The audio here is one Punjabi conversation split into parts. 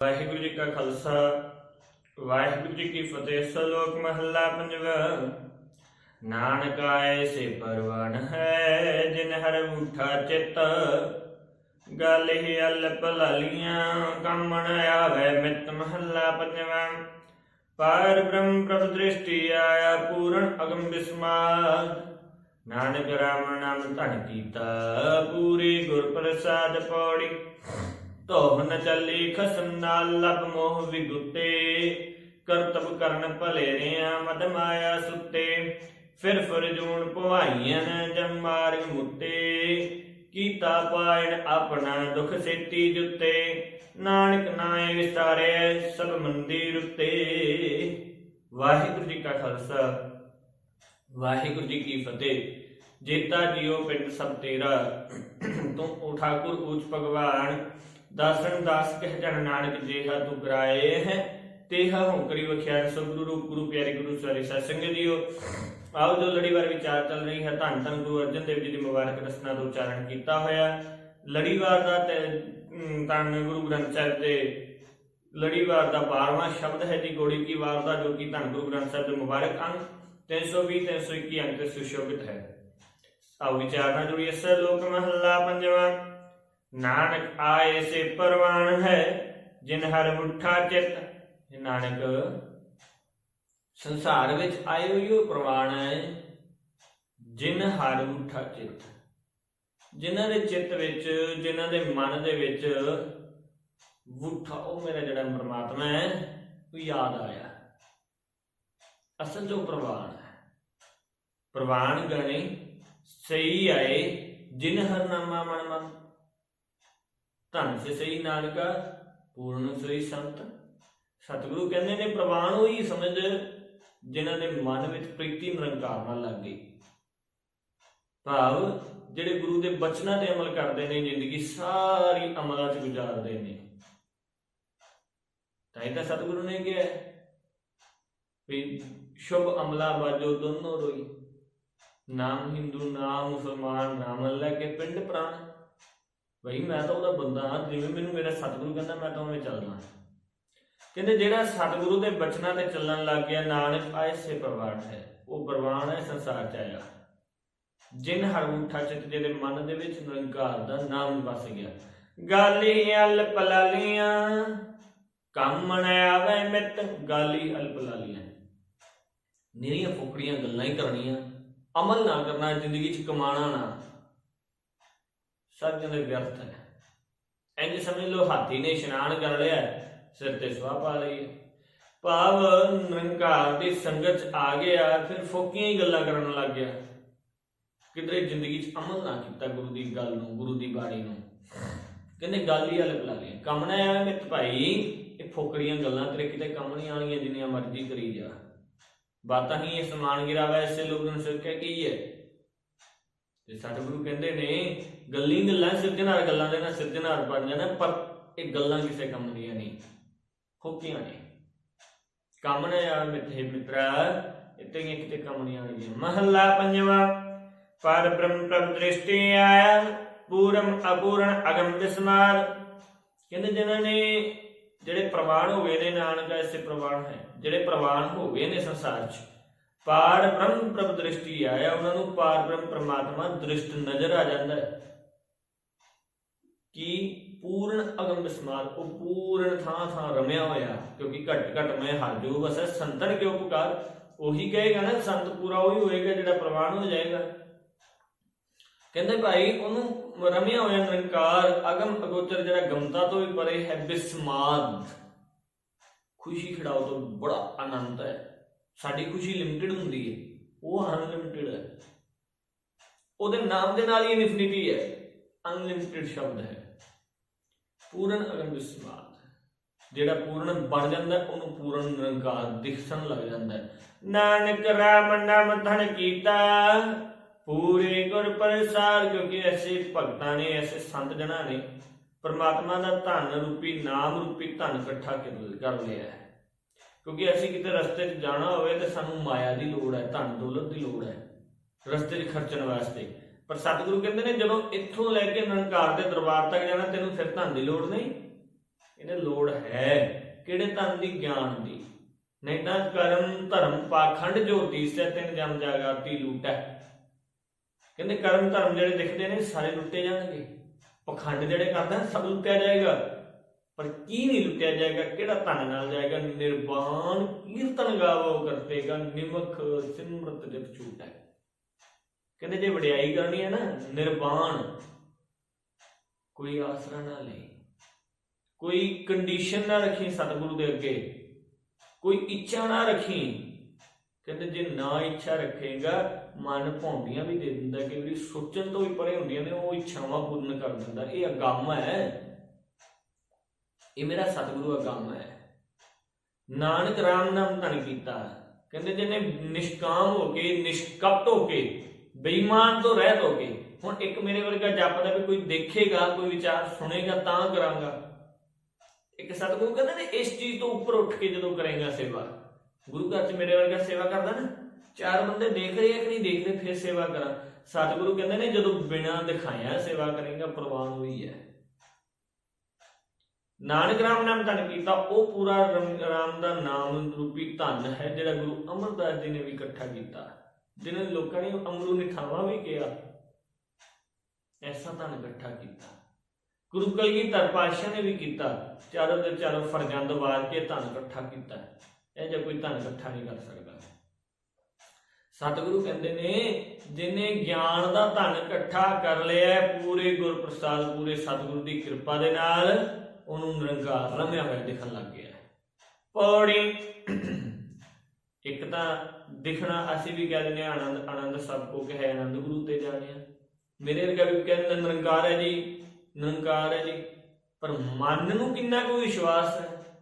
ਵਾਹਿਗੁਰੂ ਜੀ ਕਾ ਖਾਲਸਾ, ਵਾਹਿਗੁਰੂ ਜੀ ਕੀ ਫਤਿਹ, ਸਲੋਕ ਮਹੱਲਾ ਪੰਜਵਾ। ਨਾਨਕ ਆਏ ਸੇ ਪਰਵਾਨ ਹੈ, ਜਿਨ ਹਰ ਉਠਾ ਚਿਤ। ਗਲ ਹੀ ਅਲਪ ਲਲੀਆਂ, ਕੰਮਣ ਆਵੇ ਮਿਤ ਮਹੱਲਾ ਪੰਜਵਾ। ਪਾਰ ਬ੍ਰਹਮ ਪ੍ਰਭ ਦ੍ਰਿਸ਼ਟੀ ਆਇਆ ਪੂਰਨ ਅਗਮ ਵਿਸਮਾਦ ਨਾਨਕ ਰਾਮ ਨਾਮ ਧਨ ਕੀਤਾ, ਪੂਰੀ ਗੁਰ ਪ੍ਰਸਾਦ ਪੌੜੀ। ਧੋਹ ਨ ਚੱਲੀ ਖਸਮ ਨਾਲ ਲਬ ਮੋਹ ਵਿਗੁੱਤੇ, ਕਰਤਬ ਕਰਨ ਭਲੇ ਮਦ ਮਾਇਆ ਸੁੱਤੇ, ਫਿਰ ਫਰਜੂਨ ਭਵਾਈਆਂ ਜਮ ਮੁੱਤੇ, ਕੀਤਾ ਪਾਇਣ ਆਪਣਾ ਦੁਖ ਸੇਤੀ ਜੁੱਤੇ, ਨਾਨਕ ਨਾਏ ਵਿਸਤਾਰੇ ਸਭ ਮੰਦਿਰ ਉਤੇ। ਵਾਹਿਗੁਰੂ ਜੀ ਕਾ ਖਾਲਸਾ, ਵਾਹਿਗੁਰੂ ਜੀ ਕੀ ਫਤਿਹ। ਜੇਤਾ ਜੀਓ ਪਿੰਡ ਸਭ ਤੇਰਾ, ਤੂੰ ਉਠਾਕੁਰ ਠਾਕੁਰ ਭਗਵਾਨ ਦਾਸਨ ਦਾਸ ਕਹਿ ਜਨ ਨਾਨਕ ਜੇਹਾ ਤੂੰ ਹੈ। ਤੇਹਾ ਹੰਕਰੀ ਵਖਿਆ ਸੋ ਗੁਰੂ ਰੂਪ, ਗੁਰੂ ਪਿਆਰੇ ਗੁਰੂ ਸਾਰੇ ਸਤ ਜੀਓ। ਆਓ ਜੋ ਲੜੀਵਾਰ ਵਿਚਾਰ ਚੱਲ ਰਹੀ ਹੈ, ਧੰਨ ਧੰਨ ਗੁਰੂ ਅਰਜਨ ਦੇਵ ਜੀ ਦੀ ਮੁਬਾਰਕ ਰਸਨਾ ਦਾ ਉਚਾਰਨ ਕੀਤਾ ਹੋਇਆ। ਲੜੀਵਾਰ ਦਾ ਧੰਨ ਗੁਰੂ ਗ੍ਰੰਥ ਸਾਹਿਬ ਦੇ ਲੜੀਵਾਰ ਦਾ 12ਵਾਂ ਸ਼ਬਦ ਹੈ ਜੀ, ਗੋੜੀ ਕੀ ਵਾਰ ਦਾ, ਜੋ ਕਿ ਧੰਨ ਗੁਰੂ ਗ੍ਰੰਥ ਸਾਹਿਬ ਦੇ ਮੁਬਾਰਕ ਅੰਗ 320 321 ਅੰਕ ਤੇ ਸੁਸ਼ੋਭਿਤ ਹੈ। ਆਓ ਵਿਚਾਰ ਨਾਲ ਅਸਰ ਲੋਕ ਮਹੱਲਾ ਪੰਜਵਾਂ। ਨਾਨਕ ਆਏ ਸੇ ਪਰਵਾਨ ਹੈ, ਜਿਨ ਹਰ ਮੁਠਾ ਚਿਤ। ਨਾਨਕ, ਸੰਸਾਰ ਵਿੱਚ ਆਏ ਹੋਈ ਪ੍ਰਵਾਨ ਹੈ, ਜਿਨ ਹਰ ਮੁਠਾ ਚਿਤ। ਜਿਨ੍ਹਾਂ ਦੇ ਚਿੱਤ ਵਿੱਚ, ਜਿਨ੍ਹਾਂ ਦੇ ਮਨ ਦੇ ਵਿੱਚ ਵੁੱਠਾ ਉਹ ਮੇਰਾ ਜਿਹੜਾ ਪਰਮਾਤਮਾ ਹੈ, ਉਹ ਯਾਦ ਆਇਆ। ਅਸਲ ਜੋ ਪ੍ਰਵਾਨ ਹੈ। ਪ੍ਰਵਾਨ ਗਣੇ ਸਹੀ ਆਏ, ਜਿਨ ਹਰ ਨਾਮਾ ਮਨ ਮਨ। ਧਨ ਸੇ ਸਹੀ ਨਾਨਕਾ, ਪੂਰਨ ਸਹੀ ਸੰਤ। ਸਤਿਗੁਰੂ ਕਹਿੰਦੇ ਨੇ, ਪ੍ਰਵਾਨ ਹੋਈ ਸਮਝ, ਜਿਨ੍ਹਾਂ ਦੇ ਮਨ ਵਿੱਚ ਪ੍ਰੀਤੀ ਨਿਰੰਕਾਰ ਨਾਲ ਲੱਗ ਗਈ। ਭਾਵ, ਜਿਹੜੇ ਗੁਰੂ ਦੇ ਬਚਨਾਂ ਤੇ ਅਮਲ ਕਰਦੇ ਨੇ, ਜ਼ਿੰਦਗੀ ਸਾਰੀ ਅਮਲਾਂ 'ਚ ਗੁਜ਼ਾਰਦੇ ਨੇ। ਤਾਂ ਇਹ ਤਾਂ ਸਤਿਗੁਰੂ ਨੇ ਕਿਹਾ ਵੀ, ਸ਼ੁਭ ਅਮਲਾ ਬਾਜੋ ਦੋਨੋਂ ਰੋਈ। ਨਾਮ ਹਿੰਦੂ, ਨਾਮ ਮੁਸਲਮਾਨ, ਨਾਮ ਅੱਲਾ ਕੇ ਪਿੰਡ ਪ੍ਰਾਣ। ਬਈ ਮੈਂ ਤਾਂ ਉਹਦਾ ਬੰਦਾ ਹਾਂ, ਜਿਵੇਂ ਮੈਨੂੰ ਮੇਰਾ ਸਤਿਗੁਰੂ ਕਹਿੰਦਾ, ਮੈਂ ਤਾਂ ਉਵੇਂ ਚੱਲਦਾ। ਕਹਿੰਦੇ ਜਿਹੜਾ ਸਤਿਗੁਰੂ ਦੇ ਬਚਨਾਂ ਤੇ ਚੱਲਣ ਲੱਗ ਗਿਆ, ਨਾਨਕ ਆਏ ਸੇ ਪ੍ਰਵਾਨ ਹੈ, ਉਹ ਪ੍ਰਵਾਨ ਹੈ, ਸੰਸਾਰ ਚ ਆਇਆ। ਜਿਨ ਹਰ ਚਿਤ ਜਿਹਦੇ ਮਨ ਦੇ ਵਿੱਚ, ਨਿਰੰਕਾਰ ਦਾ ਨਾਮ ਵਸ ਗਿਆ। ਗਾਲੀ ਅਲਪ ਲਾਲੀਆਂ, ਕੰਮ ਆਵੇ ਮਿੱਤ, ਗਾਲੀ ਅਲਪ ਲਾਲੀਆਂ। ਨਿਰੀਆਂ ਫੁਕੜੀਆਂ ਗੱਲਾਂ ਹੀ ਕਰਨੀਆਂ। ਅਮਲ ਨਾ ਕਰਨਾ, ਜ਼ਿੰਦਗੀ 'ਚ ਕਮਾਣਾ ਨਾ। ਸਭ ਜਨੇ ਵਿਅਰਥ ਹੈ ਇੰਜ ਸਮਝ ਲਓ, ਹਾਥੀ ਨੇ ਇਸ਼ਨਾਨ ਕਰ ਲਿਆ, ਸਿਰ ਤੇ ਸੁਆਹ ਪਾ ਲਈ। ਭਾਵ ਨਿਰੰਕਾਰ ਦੀ ਸੰਗਤ 'ਚ ਆ ਗਿਆ, ਫਿਰ ਫੋਕੀਆਂ ਹੀ ਗੱਲਾਂ ਕਰਨ ਲੱਗ ਗਿਆ। ਕਿਧਰੇ ਜ਼ਿੰਦਗੀ 'ਚ ਅਮਲ ਨਾ ਕੀਤਾ ਗੁਰੂ ਦੀ ਗੱਲ ਨੂੰ, ਗੁਰੂ ਦੀ ਬਾਣੀ ਨੂੰ। ਕਹਿੰਦੇ ਗੱਲ ਹੀ ਅਲੱਗ ਲੱਗ ਗਈ। ਕੰਮ ਨਾ ਆਇਆ ਮਿੱਤ ਭਾਈ, ਇਹ ਫੋਕੜੀਆਂ ਗੱਲਾਂ ਤੇਰੇ ਕਿਤੇ ਕੰਮ ਨਹੀਂ ਆਣੀਆਂ ਜਿੰਨੀਆਂ ਮਰਜ਼ੀ ਕਰੀ ਜਾ। ਬਾਤਾਂ ਹੀ ਇਹ ਸਮਾਨ ਗਿਰਾਵਾ ਐਸੇ ਲੋਕਾਂ ਨੂੰ ਸਿਰਕੇ ਕੀ ਹੈ। ਤੇ ਸਤਿਗੁਰੂ ਕਹਿੰਦੇ ਨੇ, ਗੱਲੀ ਗੱਲਾਂ ਸਿਰਜਣਾਰ ਗੱਲਾਂ ਦੇ ਨਾਲ ਸਿਰਜਣਾਰ ਬਣ ਜਾਣਾ ਪਰ ਇਹ ਗੱਲਾਂ ਕਿਸੇ ਕੰਮ ਦੀਆਂ ਨਹੀਂ ਫੋਕੀਆਂ ਨੇ। ਕੰਮ ਨਾ ਆ ਮਿੱਥੇ ਮਿੱਤਰਾ, ਇੱਥੇ ਕਿਤੇ ਕੰਮ ਨਹੀਂ ਆਣਗੀਆਂ ਮਹੱਲਾ ਪੰਜਵਾਂ, ਪਰ ਬ੍ਰਹਮ ਪ੍ਰਭ ਦ੍ਰਿਸ਼ਟੀ ਆਇਆ, ਪੂਰਮ ਅਪੂਰਨ ਅਗਮ ਵਿਸਮਾਰ ਕਹਿੰਦੇ ਜਿਨ੍ਹਾਂ ਨੇ, ਜਿਹੜੇ ਪ੍ਰਵਾਨ ਹੋ ਗਏ ਨੇ, ਨਾਨਕ ਐਸੇ ਪ੍ਰਵਾਨ ਹੈ, ਜਿਹੜੇ ਪ੍ਰਵਾਨ ਹੋ ਗਏ ਨੇ ਸੰਸਾਰ 'ਚ ਪਾਰ ਬ੍ਰਹਮ ਪ੍ਰਭ ਦ੍ਰਿਸ਼ਟੀ ਆਇਆ, ਉਹਨਾਂ ਨੂੰ ਪਾਰ ਬ੍ਰਹਮ ਪ੍ਰਮਾਤਮਾ ਦ੍ਰਿਸ਼ਟ ਨਜ਼ਰ ਆ ਜਾਂਦਾ ਹੈ। ਕਿ ਪੂਰਨ ਅਗਮ ਬਿਸਮਾਰ ਉਹ ਪੂਰਨ ਥਾਂ ਥਾਂ ਰਮਿਆ ਹੋਇਆ, ਕਿਉਂਕਿ ਘਟ ਘਟ ਮੈਂ ਹਰ ਜੋ ਬਸ ਸੰਤਨ ਕਿਉ ਪੁਕਾਰ? ਉਹੀ ਕਹੇਗਾ ਨਾ, ਸੰਤ ਪੂਰਾ ਉਹੀ ਹੋਏਗਾ ਜਿਹੜਾ ਪ੍ਰਵਾਨ ਹੋ ਜਾਏਗਾ। ਕਹਿੰਦੇ ਭਾਈ, ਉਹਨੂੰ ਰਮਿਆ ਹੋਇਆ ਨਿਰੰਕਾਰ, ਅਗਮ ਅਗੋਚਰ ਜਿਹੜਾ ਗਮਤਾ ਤੋਂ ਵੀ ਪਰੇ ਹੈ, ਬਿਸਮਾਦ। ਖੁਸ਼ੀ ਖੜਾਓ ਤੋਂ ਬੜਾ ਆਨੰਦ ਹੈ। ਸਾਡੀ ਖੁਸ਼ੀ ਲਿਮਟਿਡ ਹੁੰਦੀ ਹੈ। ਉਹ ਅਨਲਿਮਟਿਡ ਹੈ। ਉਹਦੇ ਨਾਮ ਦੇ ਨਾਲ ਹੀ ਇਨਫਿਨਿਟੀ ਹੈ। ਅਨਲਿਮਟਿਡ ਸ਼ਬਦ ਹੈ। ਪੂਰਨ ਅਗਮ ਜਿਹੜਾ ਪੂਰਨ ਬਣ ਜਾਂਦਾ ਉਹਨੂੰ ਪੂਰਨ ਨਿਰੰਕਾਰ ਦਿਖਣ ਲੱਗ ਜਾਂਦਾ ਨਾਨਕ ਰਾਮ ਨਾਮ ਧਨ ਕੀਤਾ। ਪੂਰੇ ਗੁਰ ਪ੍ਰਸਾਦ ਕਿਉਂਕਿ ਐਸੇ ਭਗਤਾਂ ਨੇ, ਐਸੇ ਸੰਤ ਜਨਾਂ ਨੇ, ਪਰਮਾਤਮਾ ਦਾ ਧਨ ਰੂਪੀ, ਨਾਮ ਰੂਪੀ ਧਨ ਇਕੱਠਾ ਕਰ- ਕਰ ਲਿਆ ਹੈ। ਕਿਉਂਕਿ ਅਸੀਂ ਕਿਤੇ ਰਸਤੇ 'ਚ ਜਾਣਾ ਹੋਵੇ ਤੇ ਸਾਨੂੰ ਮਾਇਆ ਦੀ ਲੋੜ ਹੈ, ਧਨ ਦੌਲਤ ਦੀ ਲੋੜ ਹੈ, ਰਸਤੇ 'ਚ ਖਰਚਣ ਵਾਸਤੇ। ਪਰ ਸਤਿਗੁਰੂ ਕਹਿੰਦੇ ਨੇ, ਜਦੋਂ ਇੱਥੋਂ ਲੈ ਕੇ ਨਿਰੰਕਾਰ ਦੇ ਦਰਬਾਰ ਤੱਕ ਜਾਣਾ, ਤੈਨੂੰ ਫਿਰ ਧਨ ਦੀ ਲੋੜ ਨਹੀਂ। ਇਹਨੇ ਲੋੜ ਹੈ, ਕਿਹੜੇ ਧਨ ਦੀ? ਗਿਆਨ ਦੀ। ਨਹੀਂ ਤਾਂ ਕਰਮ, ਧਰਮ, ਪਾਖੰਡ ਜੋਤੀ ਸੇ ਤਿੰਨ ਜਮ ਜਾਗਾਤੀ ਲੂਟੈ ਕਹਿੰਦੇ ਕਰਮ, ਧਰਮ ਜਿਹੜੇ ਦਿਖਦੇ ਨੇ, ਸਾਰੇ ਲੁੱਟੇ ਜਾਣਗੇ। ਪਖੰਡ ਜਿਹੜੇ ਕਰਦਾ ਸਭ ਲੁੱਟਿਆ ਜਾਏਗਾ। ਪਰ ਕੀ ਨਹੀਂ ਲੁੱਟਿਆ ਜਾਏਗਾ? ਕਿਹੜਾ ਧਨ ਨਾਲ ਜਾਏਗਾ? ਨਿਰਵਾਣ ਕੀਰਤਨ ਗਾਵੋ, ਕਰਤੇਗਾ ਨਿਮਖ, ਸਿਮਰਤ ਜਪ ਛੂਟੈ ਕਹਿੰਦੇ ਜੇ ਵਡਿਆਈ ਕਰਨੀ ਹੈ ਨਾ, ਨਿਰਵਾਣ, ਕੋਈ ਆਸਰਾ ਨਾ ਲੈ ਕੋਈ ਕੰਡੀਸ਼ਨ ਨਾ ਰੱਖੀ ਸਤਿਗੁਰੂ ਦੇ ਅੱਗੇ। ਕੋਈ ਇੱਛਾ ਨਾ ਰੱਖੀ। ਕਹਿੰਦੇ ਜੇ ਨਾ ਇੱਛਾ ਰੱਖੇਗਾ, ਮਨ ਭੌਂਦੀਆਂ ਵੀ ਦੇ ਦਿੰਦਾ। ਕਿ ਵੀ ਸੋਚਣ ਤੋਂ ਵੀ ਪਰੇ ਹੁੰਦੀਆਂ ਨੇ, ਉਹ ਇੱਛਾਵਾਂ ਪੂਰਨ ਕਰ ਦਿੰਦਾ। ਇਹ ਅਗੰਮ ਹੈ। ਇਹ ਮੇਰਾ ਸਤਿਗੁਰੂ ਦਾ ਕੰਮ ਹੈ। ਨਾਨਕ ਰਾਮ ਨਾਮ ਧਨ ਕੀਤਾ। ਕਹਿੰਦੇ ਜਿਹਨੇ ਨਿਸ਼ਕਾਮ ਹੋ ਕੇ, ਨਿਸ਼ਕਪਟ ਹੋ ਕੇ, ਬੇਈਮਾਨ ਤੋਂ ਰਹਿਤ ਹੋ ਕੇ, ਹੁਣ ਇੱਕ ਮੇਰੇ ਵਰਗਾ ਜਪਦਾ ਵੀ ਕੋਈ ਦੇਖੇਗਾ, ਕੋਈ ਵਿਚਾਰ ਸੁਣੇਗਾ ਤਾਂ ਕਰਾਂਗਾ। ਇੱਕ ਸਤਿਗੁਰੂ ਕਹਿੰਦੇ ਨੇ, ਇਸ ਚੀਜ਼ ਤੋਂ ਉੱਪਰ ਉੱਠ ਕੇ ਜਦੋਂ ਕਰੇਗਾ ਸੇਵਾ। ਗੁਰੂ ਘਰ ਚ ਮੇਰੇ ਵਰਗਾ ਸੇਵਾ ਕਰਦਾ ਨਾ, ਚਾਰ ਬੰਦੇ ਦੇਖ ਰਹੇ ਆ ਕਿ ਨਹੀਂ ਦੇਖ ਰਹੇ ਫਿਰ ਸੇਵਾ ਕਰਾਂ। ਸਤਿਗੁਰੂ ਕਹਿੰਦੇ ਨੇ, ਜਦੋਂ ਬਿਨਾਂ ਦਿਖਾਇਆ ਸੇਵਾ ਕਰੇਗਾ, ਪ੍ਰਵਾਨ ਹੋਈ ਹੈ। ਨਾਨਕ ਰਾਮ ਨਾਮ ਧਨ ਕੀਤਾ, ਉਹ ਪੂਰਾ ਰਾਮ ਦਾ ਨਾਮ ਰੂਪੀ ਧਨ ਹੈ, ਜਿਹੜਾ ਗੁਰੂ ਅਮਰਦਾਸ ਜੀ ਨੇ ਵੀ ਇਕੱਠਾ ਕੀਤਾ। ਜਿਹਨੇ ਲੋਕਾਂ ਨੇ ਅਮਰੂ ਨਿਠਾਵਾ ਵੀ ਕਿਹਾ, ਐਸਾ ਧਨ ਇਕੱਠਾ ਕੀਤਾ। ਗੁਰੂ ਕਲਗੀਧਰ ਪਾਤਸ਼ਾਹ ਨੇ ਵੀ ਕੀਤਾ, ਚਾਰੋਂ ਦੇ ਚਾਰੋਂ ਫਰਜ਼ੰਦ ਵਾਰ ਕੇ ਧਨ ਇਕੱਠਾ ਕੀਤਾ। ਇਹ ਜੇ ਕੋਈ ਧਨ ਇਕੱਠਾ ਨਹੀਂ ਕਰ ਸਕਦਾ। ਸਤਿਗੁਰੂ ਕਹਿੰਦੇ ਨੇ ਜਿਨੇ ਗਿਆਨ ਦਾ ਧਨ ਇਕੱਠਾ ਕਰ ਲਿਆ ਪੂਰੇ ਗੁਰਪ੍ਰਸਾਦ, ਪੂਰੇ ਸਤਿਗੁਰੂ ਦੀ ਕਿਰਪਾ ਦੇ ਨਾਲ ਉਹਨੂੰ ਨਿਰੰਕਾਰ ਰਮਿਆ ਹੋਇਆ ਦਿਖਣ ਲੱਗ ਗਿਆ। ਹੈ। ਪੌੜੀ ਇੱਕ ਤਾਂ ਦਿਖਣਾ ਅਸੀਂ ਵੀ ਕਹਿ ਦਿੰਦੇ ਆਨੰਦ ਆਨੰਦ ਸਭ ਕੋ ਕਹੇ, ਆਨੰਦ ਗੁਰੂ ਤੇ ਜਾਣਿਆ ਮੇਰੇ ਵਰਗਾ ਵੀ ਕਹਿੰਦੇ ਨਿਰੰਕਾਰ ਹੈ ਜੀ, ਨਿਰੰਕਾਰ ਹੈ ਜੀ। ਪਰ ਮਨ ਨੂੰ ਕਿੰਨਾ ਕੁ ਵਿਸ਼ਵਾਸ ਹੈ,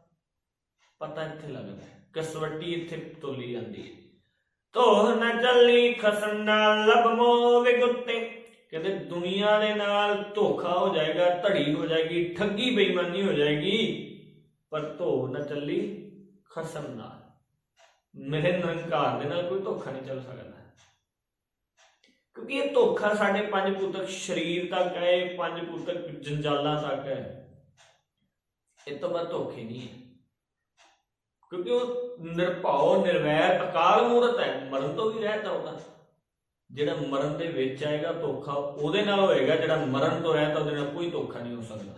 ਪਤਾ ਇੱਥੇ ਲੱਗਦਾ ਹੈ। ਕਸਵੱਟੀ ਇੱਥੇ ਤੋਲੀ ਜਾਂਦੀ ਹੈ। ਧੋ ਨਾ ਚੱਲੀ ਖਸਮ ਨਾਲ ਲਬ ਮੋ ਵਿਗੁੱਤੇ ਕਹਿੰਦੇ ਦੁਨੀਆ ਦੇ ਨਾਲ ਧੋਖਾ ਹੋ ਜਾਏਗਾ, ਧੜੀ ਹੋ ਜਾਏਗੀ, ਠੱਗੀ ਬੇਈਮਾਨੀ ਹੋ ਜਾਏਗੀ, ਪਰ ਧੋ ਨਾ ਚੱਲੀ, ਖਸਮ ਨਾਲ। ਮੇਰੇ ਨਿਰੰਕਾਰ ਦੇ ਨਾਲ ਕੋਈ ਧੋਖਾ ਨਹੀਂ ਚੱਲ ਸਕਦਾ। ਕਿਉਂਕਿ ਇਹ ਧੋਖਾ ਸਾਡੇ ਪੰਜ ਪੁੱਤਕ ਸਰੀਰ ਤੱਕ ਹੈ, ਇਹ ਪੰਜ ਪੁੱਤਕ ਜੰਜਾਲਾਂ ਤੱਕ ਹੈ। ਇਹ ਤੋਂ ਬਾਅਦ ਧੋਖੇ ਨਹੀਂ ਹੈ। ਕਿਉਂਕਿ ਉਹ ਨਿਰਭਉ, ਨਿਰਵੈਰ, ਅਕਾਲ ਮੂਰਤ ਹੈ। ਮਰਨ ਤੋਂ ਵੀ ਰਹਿਤ ਹੋਗਾ ਜਿਹੜਾ ਮਰਨ ਦੇ ਵਿੱਚ ਆਏਗਾ ਧੋਖਾ ਉਹਦੇ ਨਾਲ ਹੋਏਗਾ ਜਿਹੜਾ ਮਰਨ ਤੋਂ ਰਹਿਤ ਉਹਦੇ ਨਾਲ ਕੋਈ ਧੋਖਾ ਨਹੀਂ ਹੋ ਸਕਦਾ।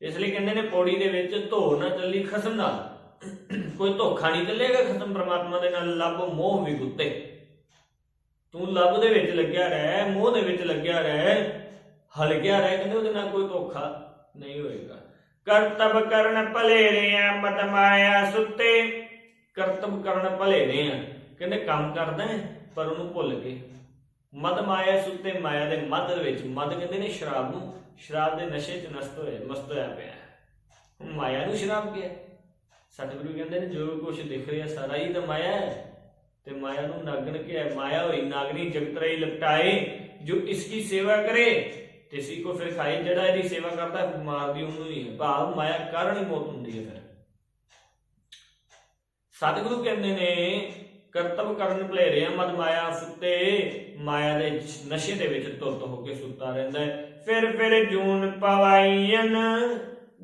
ਇਸ ਲਈ ਕਹਿੰਦੇ ਨੇ ਪੌੜੀ ਦੇ ਵਿੱਚ ਧੋ ਨਾ ਚੱਲੀ ਖਸਮ ਨਾਲ। ਕੋਈ ਧੋਖਾ ਨਹੀਂ ਚੱਲੇਗਾ ਖਸਮ ਪ੍ਰਮਾਤਮਾ ਦੇ ਨਾਲ ਲੱਭ ਮੋਹ ਵੀ ਗੁੱਤੇ ਤੂੰ ਲੱਭ ਦੇ ਵਿੱਚ ਲੱਗਿਆ ਰਹਿ ਮੋਹ ਦੇ ਵਿੱਚ ਲੱਗਿਆ ਰਹਿ ਹਲਕਿਆ ਰਹਿ ਕਹਿੰਦੇ ਉਹਦੇ ਨਾਲ ਕੋਈ ਧੋਖਾ ਨਹੀਂ ਹੋਏਗਾ। ਕਰਤਬ ਕਰਨ ਭਲੇਰੇ ਆ ਮਤ ਮਾਇਆ ਸੁੱਤੇ। ਕਰਤਬ ਕਰਨ ਭਲੇਰੇ ਆ ਕਹਿੰਦੇ ਕੰਮ ਕਰਦਾ ਹੈ, ਪਰ ਉਹਨੂੰ ਭੁੱਲ ਗਏ। ਮਦ ਮਾਇਆ ਸੁੱਤੇ ਮਾਇਆ ਦੇ ਮਦ ਵਿੱਚ ਮਦ ਕਹਿੰਦੇ ਨੇ ਸ਼ਰਾਬ ਨੂੰ ਸ਼ਰਾਬ ਦੇ ਨਸ਼ੇ 'ਚ ਨਸਤ ਹੋਇਆ ਮਸਤ ਹੋਇਆ ਪਿਆ ਮਾਇਆ ਨੂੰ ਸ਼ਰਾਬ ਕੀ ਸਤਿਗੁਰੂ ਕਹਿੰਦੇ ਨੇ ਜੋ ਕੁਝ ਦਿਖ ਰਿਹਾ ਸਾਰਾ ਹੀ ਤਾਂ ਮਾਇਆ ਹੈ। ਤੇ ਮਾਇਆ ਨੂੰ ਨਾਗਣ ਕੀ ਹੈ? ਮਾਇਆ ਹੋਈ ਨਾਗਣੀ ਜਗਤ ਰਹੀ ਲਪਟਾਏ ਜੋ ਇਸकी ਸੇਵਾ ਕਰੇ। ਤੇ ਇਸੀ ਕੋ ਫਿਰ ਖਾਏ ਜਿਹੜਾ ਇਹਦੀ ਸੇਵਾ ਕਰਦਾ ਹੈ, ਮਾਰਦੀ ਉਹਨੂੰ ਹੀ। ਭਾਵ ਮਾਇਆ ਕਾਰਨ ਹੀ ਮੌਤ ਹੁੰਦੀ ਹੈ ਫਿਰ। ਸਤਿਗੁਰੂ ਕਹਿੰਦੇ ਨੇ ਕਰਤਵ ਕਰਨ ਭਲੇਰੇ ਮਦ ਮਾਇਆ ਸੁੱਤੇ, ਮਾਇਆ ਦੇ ਨਸ਼ੇ ਦੇ ਵਿੱਚ ਤੁਰਤ ਹੋ ਕੇ ਸੁੱਤਾ ਰਹਿੰਦਾ ਹੈ। ਫਿਰ ਫਿਰ ਜੂਨ ਪਵਾਈਨ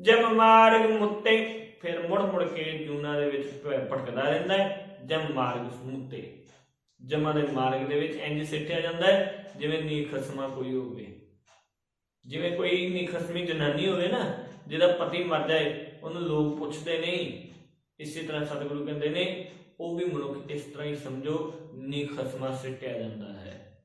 ਜਬ ਮਾਰਗ ਮੁੱਤੇ, ਫਿਰ ਮੁੜ ਮੁੜ ਕੇ ਜੂਨਾ ਦੇ ਵਿੱਚ ਭ- ਭਟਕਦਾ ਰਹਿੰਦਾ ਹੈ। ਜਮ ਮਾਰਗ ਮੁੱਤੇ, ਜਮਾਂ ਦੇ ਮਾਰਗ ਦੇ ਵਿੱਚ ਇੰਜ ਸਿੱਟਿਆ ਜਾਂਦਾ ਹੈ, ਜਿਵੇਂ ਨੀ ਖਸਮਾ ਕੋਈ ਹੋਵੇ। ਜਿਵੇਂ ਕੋਈ ਨੀ ਖਸਮੀ ਜਨਾਨੀ ਹੋਵੇ ਨਾ, ਜਿਹਦਾ ਪਤੀ ਮਰ ਜਾਏ, ਉਹਨੂੰ ਲੋਕ ਪੁੱਛਦੇ ਨਹੀਂ ਇਸੇ ਤਰ੍ਹਾਂ ਸਤਿਗੁਰੂ ਕਹਿੰਦੇ ਨੇ ਉਹ ਵੀ ਮਨੁੱਖ ਇਸ ਤਰ੍ਹਾਂ ਹੀ ਸਮਝੋ ਨੀ ਖਸਮਾ ਸਿੱਟਿਆ ਜਾਂਦਾ ਹੈ।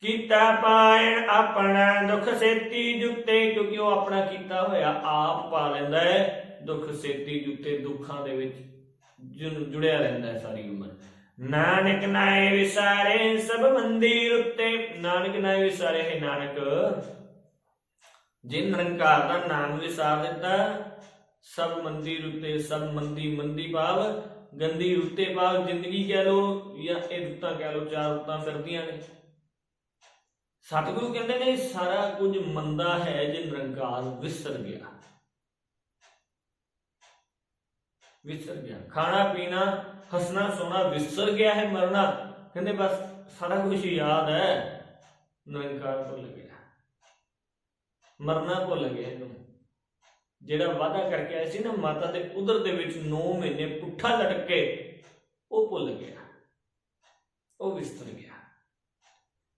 ਕੀਤਾ ਪਾਇਣ ਆਪਣਾ, ਦੁੱਖ ਸੇਤੀ ਜੁੱਤੇ, ਕਿਉਂਕਿ ਉਹ ਆਪਣਾ ਕੀਤਾ ਹੋਇਆ ਆਪ ਪਾ ਲੈਂਦਾ ਹੈ। ਦੁੱਖ ਸੇਤੀ ਜੁੱਤੇ ਦੁੱਖਾਂ ਦੇ ਵਿੱਚ ਜੁੜਿਆ ਰਹਿੰਦਾ ਹੈ ਸਾਰੀ ਉਮਰ। ਨਾਨਕ ਨਾਏ ਵਿਸਾਰੇ, ਸਭ ਮੰਦਿਰ ਉੱਤੇ। ਨਾਨਕ ਨਾਏ ਵਿਸਾਰੇ, ਹੈ ਨਾਨਕ ਜੇ ਨਿਰੰਕਾਰ ਦਾ ਨਾਮ ਵਿਸਾਰ ਦਿੱਤਾ, ਸਭ ਮੰਦੀ ਰੁੱਤੇ ਸਭ ਮੰਦੀ ਮੰਦੀ ਭਾਵ ਗੰਦੀ ਰੁੱਤੇ ਭਾਵ ਜ਼ਿੰਦਗੀ ਕਹਿ ਲੋ ਜਾਂ ਇਹ ਰੁੱਤਾਂ ਕਹਿ ਲੋ ਚਾਰ ਰੁੱਤਾਂ ਫਿਰਦੀਆਂ ਨੇ। ਸਤਿਗੁਰੂ ਕਹਿੰਦੇ ਨੇ, ਸਾਰਾ ਕੁਝ ਮੰਦਾ ਹੈ ਜੇ ਨਿਰੰਕਾਰ ਵਿਸਰ ਗਿਆ। ਵਿਸਰ ਗਿਆ। ਖਾਣਾ, ਪੀਣਾ, ਹੱਸਣਾ, ਸੋਣਾ ਵਿਸਰ ਗਿਆ ਹੈ ਮਰਨਾ। ਕਹਿੰਦੇ ਬਸ ਸਾਰਾ ਕੁਝ ਯਾਦ ਹੈ। ਨਿਰੰਕਾਰ ਭੁੱਲ ਗਿਆ। ਮਰਨਾ ਭੁੱਲ ਗਿਆ ਇਹਨੂੰ। ਜਿਹੜਾ ਵਾਅਦਾ ਕਰਕੇ ਆਇਆ ਸੀ ਨਾ ਮਾਤਾ ਦੇ ਉਦਰ ਦੇ ਵਿੱਚ 9 ਮਹੀਨੇ ਪੁੱਠਾ ਲਟਕ ਕੇ, ਉਹ ਭੁੱਲ ਗਿਆ। ਉਹ ਵਿਸਰ ਗਿਆ।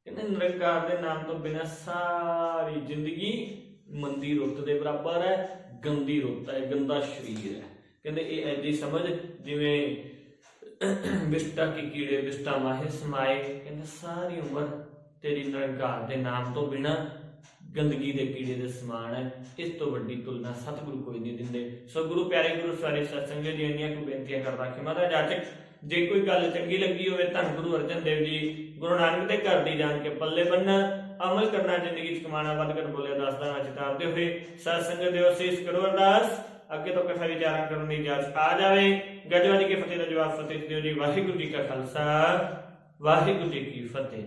ਕਹਿੰਦੇ, ਨਿਰੰਕਾਰ ਦੇ ਨਾਮ ਤੋਂ ਬਿਨਾਂ ਸਾਰੀ ਜ਼ਿੰਦਗੀ ਮੰਦੀ ਰੁੱਤ ਦੇ ਬਰਾਬਰ ਹੈ, ਗੰਦੀ ਰੁੱਤ ਹੈ, ਗੰਦਾ ਸਰੀਰ ਹੈ। ਕਹਿੰਦੇ, ਇਹ ਐਦੀ ਸਮਝ, ਜਿਵੇਂ ਵਿਸ਼ਟਾ ਕੀ ਕੀੜੇ ਵਿਸ਼ਟਾ ਮਾਹੇ ਸਮਾਏ, ਕਹਿੰਦੇ, ਸਾਰੀ ਉਮਰ ਤੇਰੀ ਨਿਰੰਕਾਰ ਦੇ ਨਾਮ ਤੋਂ ਬਿਨਾਂ ਗੰਦਗੀ ਦੇ ਕੀੜੇ ਦੇ ਸਮਾਨ ਹੈ, ਇਸ ਤੋਂ ਵੱਡੀ ਤੁਲਨਾ ਸਤਿਗੁਰੂ ਕੋਈ ਨਹੀਂ ਦਿੰਦੇ। ਸੋ ਗੁਰੂ ਪਿਆਰੇ ਗੁਰੂ, ਸਾਰੇ ਸਤਸੰਗ ਜੀ ਇੰਨੀਆਂ ਕੁ ਬੇਨਤੀਆਂ ਕਰਦਾ ਕਿ ਮਹਾਰਾਜ ਜਾਚਕ ਜੇ ਕੋਈ ਗੱਲ ਚੰਗੀ ਲੱਗੀ ਹੋਵੇ ਧੰਨ ਗੁਰੂ ਅਰਜਨ ਦੇਵ ਜੀ, ਗੁਰੂ ਨਾਨਕ ਦੇ ਘਰ ਦੀ ਜਾਣ ਕੇ ਪੱਲੇ ਬੰਨਣ, ਅਮਲ ਕਰਨਾ ਜ਼ਿੰਦਗੀ 'ਚ ਕਮਾਣਾ ਵੱਧ ਕਰ ਬੋਲਿਆ ਦੱਸਦਾ ਨਾ ਚਿਤਾਰਦੇ ਹੋਏ ਸਤਸੰਗ ਦਿਓ ਸੀਸ ਕਰੋ ਅਰਦਾਸ। ਅੱਗੇ ਤੋਂ ਕਥਾ ਵਿਚਾਰਾਂ ਕਰਨ ਦੀ ਇਜਾਜ਼ਤ ਆ ਜਾਵੇ। ਗਜਵਾਜੀ ਕੇ ਫਤਿਹ ਦਾ ਜਵਾਬ ਫਤਿਹ ਦਿਓ ਜੀ। ਵਾਹਿਗੁਰੂ ਜੀ ਕਾ ਖਾਲਸਾ, ਵਾਹਿਗੁਰੂ ਜੀ ਕੀ ਫਤਿਹ।